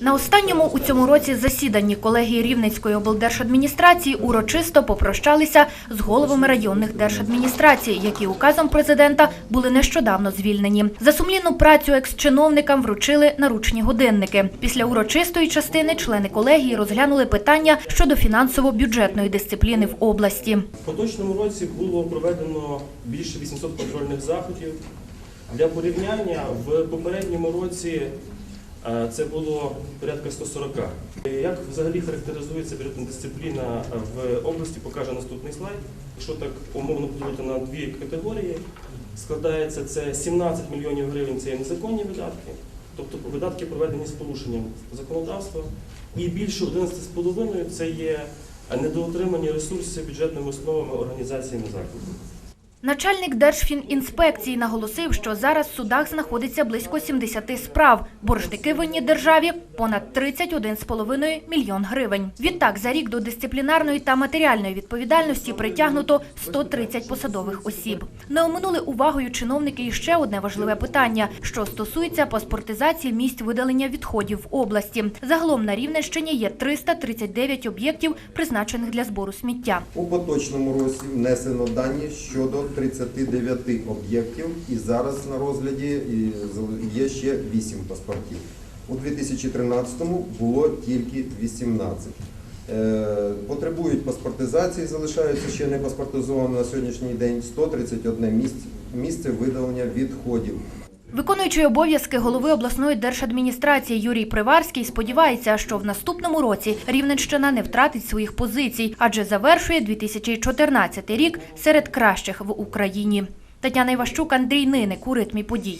На останньому у цьому році засіданні колегії Рівненської облдержадміністрації урочисто попрощалися з головами районних держадміністрацій, які указом президента були нещодавно звільнені. За сумлінну працю екс-чиновникам вручили наручні годинники. Після урочистої частини члени колегії розглянули питання щодо фінансово-бюджетної дисципліни в області. В поточному році було проведено більше 800 контрольних заходів. Для порівняння в попередньому році це було порядка 140. Як взагалі характеризується бюджетна дисципліна в області, покаже наступний слайд. Якщо так умовно поділити на дві категорії, складається це 17 мільйонів гривень це є незаконні видатки, тобто видатки проведені з порушенням законодавства, і більше 11,5 це є недоотримані ресурси бюджетними установами, організаціями закладів. Начальник Держфінінспекції наголосив, що зараз в судах знаходиться близько 70 справ. Боржники винні державі понад 31,5 мільйон гривень. Відтак, за рік до дисциплінарної та матеріальної відповідальності притягнуто 130 посадових осіб. Не оминули увагою чиновники і ще одне важливе питання, що стосується паспортизації місць видалення відходів в області. Загалом на Рівненщині є 339 об'єктів, призначених для збору сміття. У поточному році внесено дані щодо 39 об'єктів і зараз на розгляді є ще 8 паспортів. У 2013-му було тільки 18. Е, Потребують паспортизації, залишаються ще не паспортизовані на сьогоднішній день 131 місце видалення відходів. Виконуючий обов'язки голови обласної держадміністрації Юрій Приварський сподівається, що в наступному році Рівненщина не втратить своїх позицій, адже завершує 2014 рік серед кращих в Україні. Тетяна Іващук, Андрій Ниник у подій.